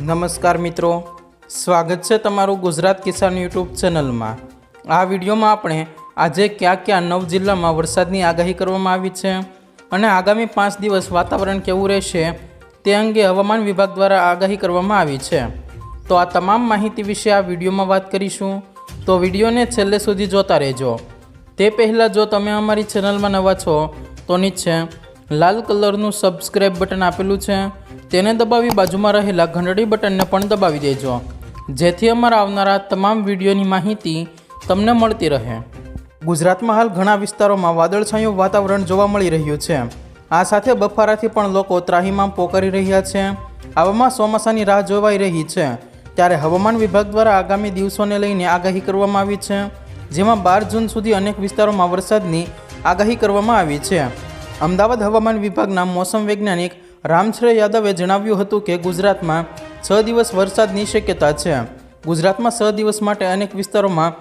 નમસ્કાર મિત્રો. સ્વાગત છે તમારું ગુજરાત કિસાન યુટ્યુબ ચેનલમાં. આ વિડીયોમાં આપણે આજે ક્યાં ક્યાં નવ જિલ્લામાં વરસાદની આગાહી કરવામાં આવી છે અને આગામી પાંચ દિવસ વાતાવરણ કેવું રહેશે તે અંગે હવામાન વિભાગ દ્વારા આગાહી કરવામાં આવી છે. તો આ તમામ માહિતી વિશે આ વિડીયોમાં વાત કરીશું. તો વિડીયોને છેલ્લે સુધી જોતા રહેજો. તે પહેલાં જો તમે અમારી ચેનલમાં નવા છો, તો નીચે લાલ કલરનું સબસ્ક્રાઈબ બટન આપેલું છે. તેને દબાવી બાજુમાં રહેલા ઘંટડી બટનને પણ દબાવી દેજો, જેથી અમારા આવનારા તમામ વિડીયોની માહિતી તમને મળતી રહે. ગુજરાતમાં હાલ ઘણા વિસ્તારોમાં વાદળછાયું વાતાવરણ જોવા મળી રહ્યું છે. આ સાથે બફારાથી પણ લોકો ત્રાહીમામ પોકારી રહ્યા છે. આવામાં ચોમાસાની રાહ જોવાઈ રહી છે. ત્યારે હવામાન વિભાગ દ્વારા આગામી દિવસોને લઈને આગાહી કરવામાં આવી છે, જેમાં બાર જૂન સુધી અનેક વિસ્તારોમાં વરસાદની આગાહી કરવામાં આવી છે. અમદાવાદ હવામાન વિભાગના મોસમ વૈજ્ઞાનિક રામછરે યાદવે જણાવ્યું હતું કે ગુજરાતમાં છ દિવસ વરસાદની શક્યતા છે. ગુજરાતમાં છ દિવસ માટે અનેક વિસ્તારોમાં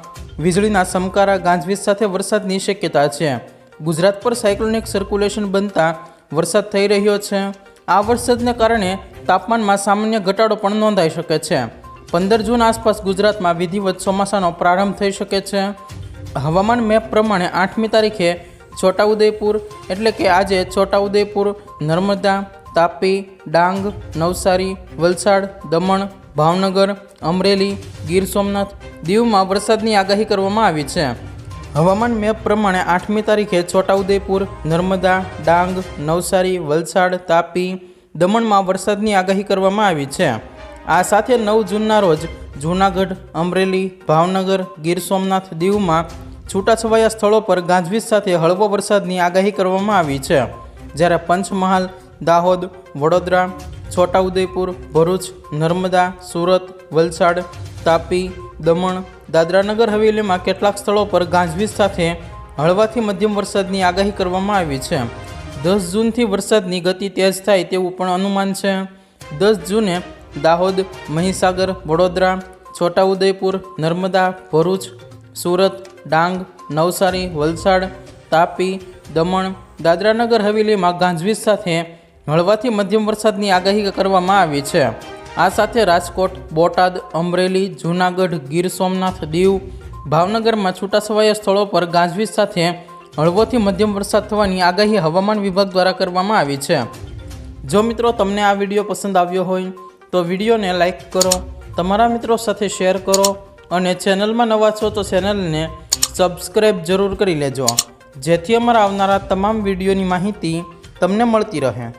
વીજળીના સમકારા ગાંજવીજ સાથે વરસાદની શક્યતા છે. ગુજરાત પર સાયક્લોનિક સર્ક્યુલેશન બનતા વરસાદ થઈ રહ્યો છે. આ વરસાદને કારણે તાપમાનમાં સામાન્ય ઘટાડો પણ નોંધાઈ શકે છે. પંદર જૂન આસપાસ ગુજરાતમાં વિધિવત ચોમાસાનો પ્રારંભ થઈ શકે છે. હવામાન મેપ પ્રમાણે આઠમી તારીખે છોટાઉદેપુર, એટલે કે આજે છોટાઉદેપુર, નર્મદા તાપી, ડાંગ, નવસારી, વલસાડ, દમણ, ભાવનગર, અમરેલી, ગીર સોમનાથ દીવમાં વરસાદની આગાહી કરવામાં આવી છે. હવામાન મેપ પ્રમાણે આઠમી તારીખે છોટાઉદેપુર, નર્મદા, ડાંગ, નવસારી, વલસાડ, તાપી દમણમાં વરસાદની આગાહી કરવામાં આવી છે. આ સાથે નવ જૂનના રોજ જૂનાગઢ, અમરેલી, ભાવનગર, ગીર સોમનાથ દીવમાં છૂટાછવાયા સ્થળો પર ગાજવીજ સાથે હળવો વરસાદની આગાહી કરવામાં આવી છે. જ્યારે પંચમહાલ દાહોદ, વડોદરા, છોટાઉદેપુર, ભરૂચ, નર્મદા, સુરત, વલસાડ, તાપી, દમણ, દાદરાનગર હવેલીમાં કેટલાક સ્થળો પર ગાજવીજ સાથે હળવાથી મધ્યમ વરસાદની આગાહી કરવામાં આવી છે. દસ જૂનથી વરસાદની ગતિ તેજ થાય તેવું પણ અનુમાન છે. દસ જૂને દાહોદ, મહીસાગર, વડોદરા, છોટાઉદેપુર, નર્મદા, ભરૂચ, સુરત, ડાંગ, નવસારી, વલસાડ, તાપી, દમણ, દાદરાનગર હવેલીમાં ગાજવીજ સાથે હળવાથી મધ્યમ વરસાદની આગાહી કરવામાં આવી છે. આ સાથે રાજકોટ, બોટાદ, અમરેલી, જૂનાગઢ, ગીર સોમનાથ, દીવ, ભાવનગરમાં છૂટાછવાયા સ્થળો પર ગાજવીજ સાથે હળવોથી મધ્યમ વરસાદ થવાની આગાહી હવામાન વિભાગ દ્વારા કરવામાં આવી છે. જો મિત્રો તમને આ વીડિયો પસંદ આવ્યો હોય, તો વિડીયોને લાઇક કરો, તમારા મિત્રો સાથે શેર કરો અને ચેનલમાં નવા છો તો ચેનલને સબસ્ક્રાઈબ જરૂર કરી લેજો. જેથી અમારા આવનારા તમામ વિડીયોની માહિતી તમને મળતી રહે.